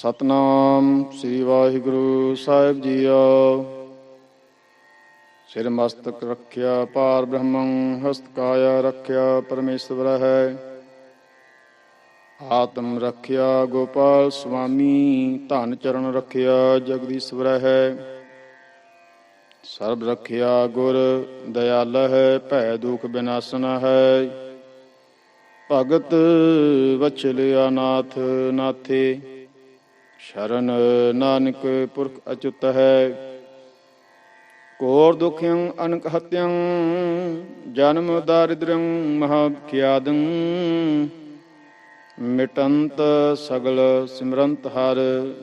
ਸਤਨਾਮ ਸ੍ਰੀ ਵਾਹਿਗੁਰੂ ਸਾਹਿਬ ਜੀਓ। ਸਿਰ ਮਸਤਕ ਰੱਖਿਆ ਪਾਰ ਬ੍ਰਹਮੰ ਹਸਤ ਕਾਇਆ ਰੱਖਿਆ ਪਰਮੇਸ਼ਵਰ ਹੈ। ਆਤਮ ਰੱਖਿਆ, ਗੋਪਾਲ ਸੁਆਮੀ, ਧਨ ਚਰਨ ਰੱਖਿਆ ਜਗਦੀਸ਼ਵਰ ਹੈ। ਸਰਬ ਰੱਖਿਆ, ਗੁਰ ਦਇਆਲ ਹੈ, ਭੈ ਦੁਖ ਬਿਨਾਸਨ ਹੈ। ਭਗਤ ਵਚਲਿਆ ਨਾਥ ਨਾਥੇ ਸ਼ਰਨ ਨਾਨਕ ਪੁਰਖ ਅਚੁੱਤ ਹੈ। ਕੋਰ ਦੁਖਿਯੰ ਅਨਕ ਹਤਿਯੰ ਜਨਮ ਦਾਰਿਦ੍ਰੰ, ਮਹਾਖਿਆਦੰ, ਮਿਟੰਤ ਸਗਲ ਸਿਮਰੰਤ ਹਰ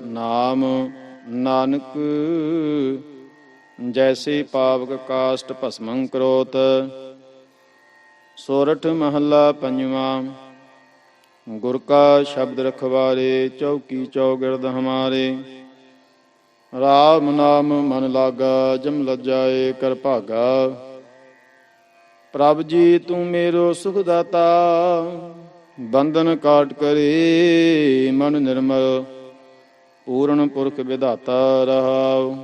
ਨਾਮ ਨਾਨਕ। ਜੈਸੇ ਪਾਵਕ ਕਾਸ਼ਟ ਭਸਮੰ ਕਰੋਤ, ਸੋਰਠ ਮਹੱਲਾ ਪੰਜਵਾਂ। ਗੁਰ ਕਾ ਸ਼ਬਦ ਰਖਵਾਰੇ, ਚੌਕੀ ਚੌਗਿਰਦ ਹਮਾਰੇ। ਰਾਮ ਨਾਮ ਮਨ ਲਾਗਾ, ਜਮ ਲਜਾਏ ਕਰ ਭਾਗਾ। ਪ੍ਰਭ ਜੀ, ਤੂੰ ਮੇਰੋ ਸੁਖ ਦਾਤਾ ਬੰਧਨ ਕਾਟ ਕਰੇ, ਮਨ ਨਿਰਮਲ, ਪੂਰਨ ਪੁਰਖ ਵਿਧਾਤਾ ਰਹਾਉ।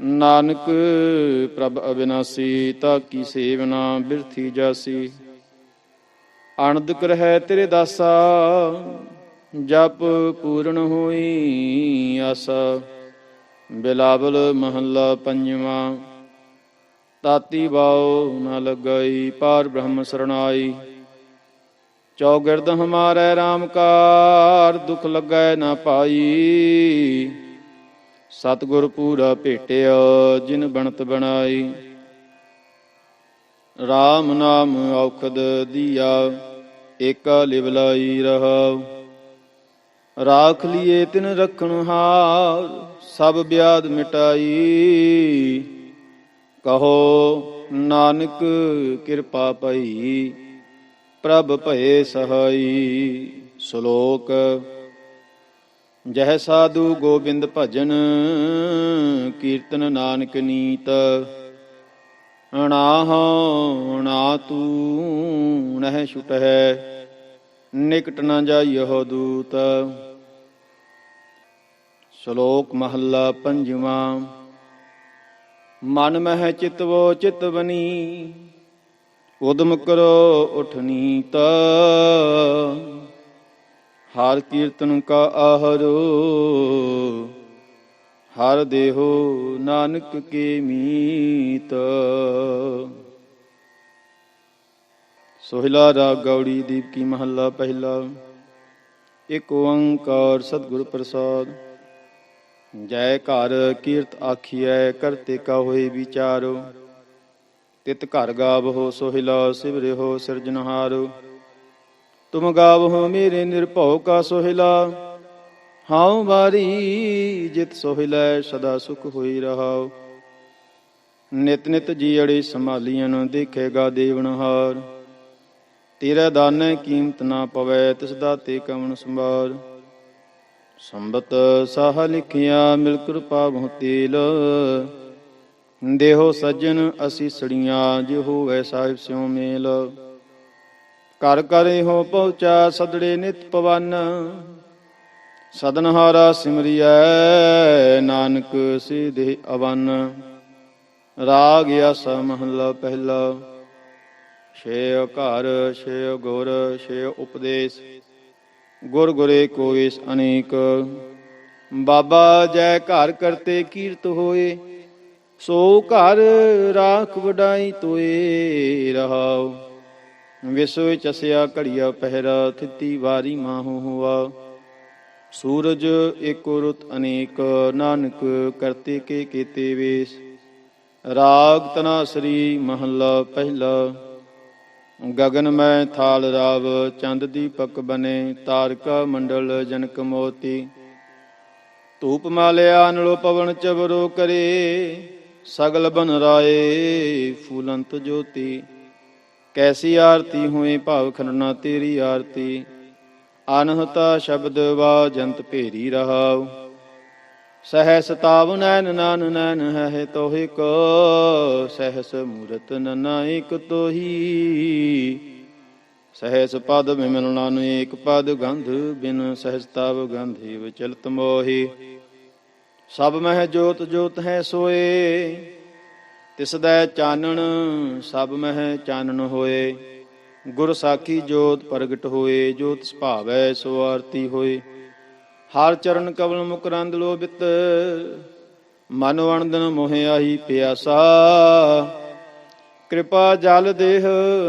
ਨਾਨਕ, ਪ੍ਰਭ ਅਬਿਨਾਸੀ, ਤਾ ਕੀ ਸੇਵਨਾ ਬਿਰਥੀ ਜਾਸੀ। ਅਨੰਦ ਕਰਹਿ ਤੇਰੇ ਦਾਸਾ, ਜਪ ਪੂਰਨ ਹੋਈ ਆਸਾ। ਬਿਲਾਵਲ ਮਹੱਲਾ ਪੰਜਵਾਂ, ਤਾਤੀ ਬਾਉ ਨ ਲਗਈ, ਪਾਰ ਬ੍ਰਹਮ ਸਰਣਾਈ। ਚੌਗਿਰਦ ਹਮਾਰੇ ਰਾਮਕਾਰ ਕਾਰ, ਦੁਖ ਲੱਗੈ ਨਾ ਪਾਈ। ਸਤਿਗੁਰ ਪੂਰਾ ਭੇਟਿਆ, ਜਿਨ ਬਣਤ ਬਣਾਈ। RAM ਨਾਮ ਔਖਦ ਦੀਆ, ਏਕਾ ਲਿਵਲਾਈ ਰਹਾਉ ਰਾਖ ਲਿਏ ਤਿਨ ਰਖਣ ਹਾਰ, ਸਭ ਬਿਆਦ ਮਿਟਾਈ। ਕਹੋ, ਨਾਨਕ ਕਿਰਪਾ ਪਈ ਪ੍ਰਭ ਭਏ ਸਹਾਈ, ਸ਼ਲੋਕ। ਜਹ ਸਾਧੂ ਗੋਬਿੰਦ ਭਜਨ, ਕੀਰਤਨ ਨਾਨਕ ਨੀਤ। ਅਣਾਹੋ ਨਾ ਤੂੰ ਨਹਿ ਛੁਟਹਿ, ਨਿਕਟ ਨਾ ਜਾਈਹੁ ਦੂਤ। ਸ਼ਲੋਕ ਮਹੱਲਾ ਪੰਜਵਾਂ, ਮਨ ਮਹਿ ਚਿਤਵੋ ਚਿਤਵਨੀ ਉਦਮ ਕਰੋ ਉਠਨੀ ਤ ਹਰ ਕੀਰਤਨ ਕਾ ਆਹਰੋ ਹਰ ਦੇਹੋ ਨਾਨਕ ਕੇ ਮੀਤ। ਸੋਹਿਲਾ ਰਾਗ ਗੌੜੀ ਦੀਪਕੀ ਮਹੱਲਾ ਪਹਿਲਾ। ਇਕ ਓੰਕਾਰ ਸਤਿਗੁਰ ਪ੍ਰਸਾਦ। ਜੈ ਘਰ ਕੀਰਤ ਆਖੀਐ ਕਰਤੇ ਕਾ ਹੋਏ ਵਿਚਾਰੋ। ਤਿਤ ਘਰ ਗਾਵਹੋ, ਸੋਹਿਲਾ ਸਿਵਰਿਓ ਸਿਰਜਨਹਾਰੋ ਤੁਮ ਗਾਵਹੋ ਮੇਰੇ ਨਿਰਭਉ ਕਾ ਸੋਹਿਲਾ। ਹਾਉ ਵਾਰੀ ਜਿਤ ਸੋਹਿਲੈ ਸਦਾ ਸੁਖ ਹੋਈ ਰਹਾਉ। ਨਿਤ ਨਿਤ ਜੀੜੀ ਸੰਭਾਲੀਆਂ ਦੇਖੇਗਾ ਦੇਵਨਹਾਰ ਤੇਰਾ ਦਾਨੈ ਕੀਮਤ ਨਾ ਪਵੈ, ਤਿਸ ਦਾਤੇ ਕਵਣ ਸੰਭਾਰ। ਸੰਬਤ ਸਾਹ ਲਿਖਿਆ, ਮਿਲ ਕਿਰਪਾ ਬਹੁ ਤੇਲ। ਦੇਹੋ ਸੱਜਣ ਅਸੀਂ ਸੜੀਆਂ, ਜੇ ਹੋਵੇ ਸਾਹਿਬ ਸਿਉ ਮੇਲ। ਕਰ ਕਰੇ ਹੋ ਪਹੁੰਚਾ, ਸਦੜੇ ਨਿਤ ਪਵਨ। ਸਦਨਹਾਰਾ ਸਿਮਰਿਐ, ਨਾਨਕ ਸਿਧੇ ਅਵਨ। ਰਾਗ ਆਸਾ ਮਹਲਾ ਪਹਿਲਾ। ਛੇ ਘਰ ਛੇ ਗੁਰ ਛੇ ਉਪਦੇਸ਼। ਗੁਰ ਗੁਰੇ ਕੋਇਸ ਅਨੇਕ। ਬਾਬਾ ਜੈ ਘਰ ਕਰਤੇ ਕੀਰਤ ਹੋਏ, ਸੋ ਘਰ ਰਾਖ ਵਡਾਈ ਤੋਏ ਰਹਾਉ। ਵਿਸੋ ਚਸਿਆ ਅਸਿਆ ਘੜੀਆ ਪਹਿਰਾ, ਥਿੱਤੀ ਵਾਰੀ ਮਾਹੂ ਹੁਆ। ਸੂਰਜ ਏਕੋ ਰੁਤ ਅਨੇਕ, ਨਾਨਕ ਕਰਤੇ ਕੇ ਕੀਤੇ ਵੇਸ। ਰਾਗ ਤਨਾਸਰੀ ਮਹੱਲਾ ਪਹਿਲਾ। ਗਗਨ ਮੈਂ ਥਾਲ ਰਾਵ, ਚੰਦ ਦੀਪਕ ਬਨੇ, ਤਾਰਕਾ ਮੰਡਲ ਜਨਕ ਮੋਤੀ। ਧੂਪ ਮਾਲਿਆ ਅਨਲੋ ਪਵਨ ਚਵਰੋ ਕਰੇ, ਸਗਲ ਬਨ ਰਾਏ ਫੂਲੰਤ ਜੋਤੀ। ਕੈਸੀ ਆਰਤੀ ਹੋਏ ਭਾਵ ਖੰਡਨਾ ਤੇਰੀ ਆਰਤੀ। ਅਨਹਤਾ ਸ਼ਬਦ ਵਾ ਜੰਤ ਭੇਰੀ ਰਹਾਉ। ਸਹਿ ਸਤਾਵ ਨੈਨ ਨਾਨ ਨੈਨ ਹੈ ਤੋਹਿ ਕੋ, ਸਹਸ ਮੂਰਤ ਨਨਾ ਇਕ ਤੋਹੀ। ਸਹਿਸ ਪਦ ਵਿਮਲ ਨਾਨੁ ਏਕ ਪਦ ਗੰਧ, ਬਿਨ ਸਹਿਸਤਾਵ ਗੰਧੀ ਵਿਚਲਤ ਮੋਹੀ। ਸਭ ਮਹਿ ਜੋਤ ਜੋਤ ਹੈ ਸੋਏ, ਤਿਸ ਦਾ ਚਾਨਣ ਸਭ ਮਹਿ ਚਾਨਣ ਹੋਏ। ਗੁਰ ਸਾਖੀ ਜੋਤ ਪ੍ਰਗਟ ਹੋਏ, ਜੋਤ ਸੁਭਾਵੈ, ਸੋ ਆਰਤੀ ਹੋਏ। ਹਰ ਚਰਨ ਕਵਲ ਮੁਕਰੰਦ ਲੋਭਿਤ, ਮਨ ਵਣਦਨ ਮੋਹ ਆਹੀ ਪਿਆਸਾ। ਕਿਰਪਾ ਜਲ ਦੇਹ,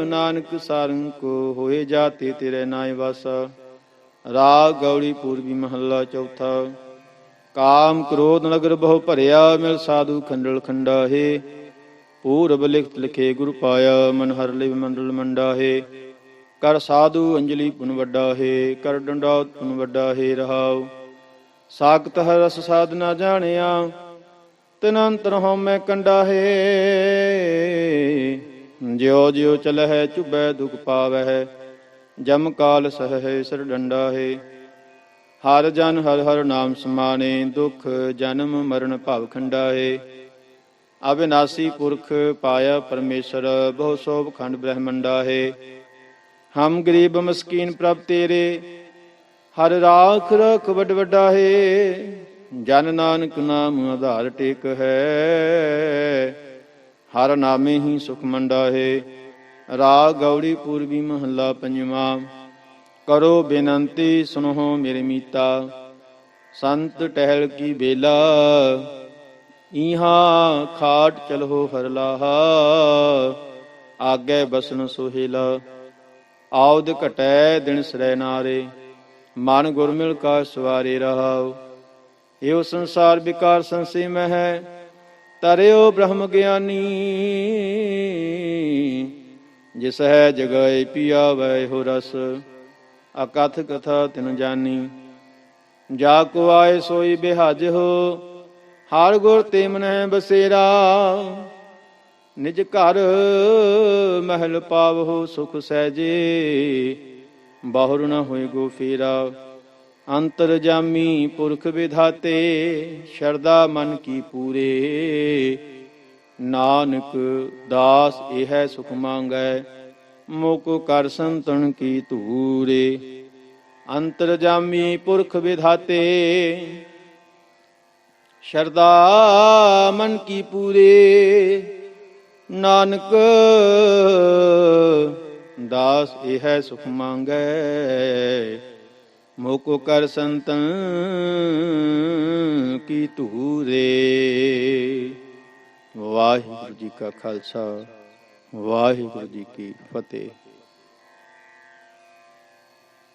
ਨਾਨਕ ਸਾਰੰ ਕੋ ਹੋਏ ਜਾਤੀ ਤੇਰੇ ਨਾਇ ਵਾਸਾ। ਰਾਗ ਗੌੜੀ ਪੂਰਬੀ ਮਹੱਲਾ ਚੌਥਾ। ਕਾਮ ਕ੍ਰੋਧ ਨਗਰ ਬਹੁ ਭਰਿਆ, ਮਿਲ ਸਾਧੂ ਖੰਡਲ ਖੰਡਾ ਹੈ ਪੂਰਬ ਲਿਖਤ ਲਿਖੇ ਗੁਰ ਪਾਇਆ, ਮਨ ਹਰ ਲਿਵ ਮੰਡਲ ਮੰਡਾ ਕਰ ਸਾਧੂ ਅੰਜਲੀ ਪੁਨ ਵੱਡਾ ਕਰ ਡੰਡਾਉਤ ਪੁਨ ਵੱਡਾ ਹੈ ਰਹਾਉ। ਸਾਖਤ ਹਰ ਰਸ ਸਾਧ ਨਾ ਜਾਣਿਆ ਤਿਨ ਅੰਤਰ ਹਉਮੈ ਕੰਡਾ ਹੈ ਜਿਉ ਜਿਉ ਚਲਹਿ ਚੁਬੈ ਦੁਖ ਪਾਵਹਿ, ਜਮ ਕਾਲ ਸਹੈ ਸਰ ਡੰਡਾ ਹਰ ਜਨ ਹਰ ਹਰ ਨਾਮ ਸਮਾਣੇ ਦੁਖ ਜਨਮ ਮਰਨ ਭਵ ਖੰਡਾ ਹੈ ਅਬਿਨਾਸੀ ਪੁਰਖ ਪਾਇਆ ਪਰਮੇਸ਼ਰ, ਬਹੁ ਸੋਭ ਖੰਡ ਬ੍ਰਹਮੰਡਾ ਹੈ ਹਮ ਗਰੀਬ ਮਸਕੀਨ ਪ੍ਰਭ ਤੇਰੇ, ਹਰ ਰਾਖ ਰਖ ਵੱਡ ਵੱਡਾ ਹੈ ਜਨ ਨਾਨਕ ਨਾਮ ਆਧਾਰ ਟੇਕ ਹੈ, ਹਰ ਨਾਮੇ ਹੀ ਸੁਖ ਮੰਡਾ ਹੈ ਰਾਗ ਗੌੜੀ ਪੂਰਬੀ ਮਹੱਲਾ ਪੰਜਵਾਂ, ਕਰੋ ਬੇਨੰਤੀ ਸੁਨੋ ਮੇਰੇ ਮੀਤਾ। ਸੰਤ ਟਹਿਲ ਕੀ ਬੇਲਾ ਇਹਾਂ ਖਾਟ ਚਲੋ ਹਰ ਲਾਹਾ ਆਗੇ ਬਸਨ ਸੁਹੇਲਾ। ਆਉਦ ਘਟੈ ਦਿਨ ਸਰੈ ਨਾਰੇ, ਮਨ ਗੁਰ ਮਿਲ ਕਾ ਸਵਾਰੇ ਰਹਾਉ। ਇਹੋ ਸੰਸਾਰ ਵਿਕਾਰ ਸੰਸੇ ਮਹਿ ਹੈ ਤਰਿਓ ਬ੍ਰਹਮ ਗਿਆਨੀ। ਜਿਸ ਹੈ ਜਗੈ ਪੀਆਵੈ ਹੋ ਰਸ, ਅਕਥ ਕਥਾ ਤਿਨ ਜਾਨੀ। ਜਾ ਕੋ ਆਏ ਸੋਈ ਬਿਹਾਜ ਹੋ ਹਰ ਗੁਰ ਤੇ ਮਨੈ ਬਸੇਰਾ, ਨਿਜ ਘਰ ਮਹਿਲ ਪਾਵਹੁ ਸੁਖ ਸਹਿਜੇ, ਬਾਹਰ ਨ ਹੋਏ ਗੋ ਫੇਰਾ। ਅੰਤਰ ਜਾਮੀ ਪੁਰਖ ਵਿਧਾਤੇ ਸ਼ਰਦਾ ਮਨ ਕੀ ਪੂਰੇ। ਨਾਨਕ ਦਾਸ ਇਹ ਸੁਖ ਮੰਗੈ ਮੁਕ ਕਰ ਸੰਤਨ ਕੀ ਧੂਰੇ। ਅੰਤਰ ਜਾਮੀ ਪੁਰਖ ਵਿਧਾਤੇ ਸ਼ਰਦਾ ਮਨ ਕੀ ਪੂਰੇ। ਨਾਨਕ ਦਾਸ, ਇਹ ਸੁਖ ਮੰਗੈ। ਮੋਕੋ ਕਰ ਸੰਤਨ ਕੀ ਧੂਰੇ। ਵਾਹਿਗੁਰੂ ਜੀ ਕਾ ਖਾਲਸਾ, ਵਾਹਿਗੁਰੂ ਜੀ ਕੀ ਫਤਿਹ।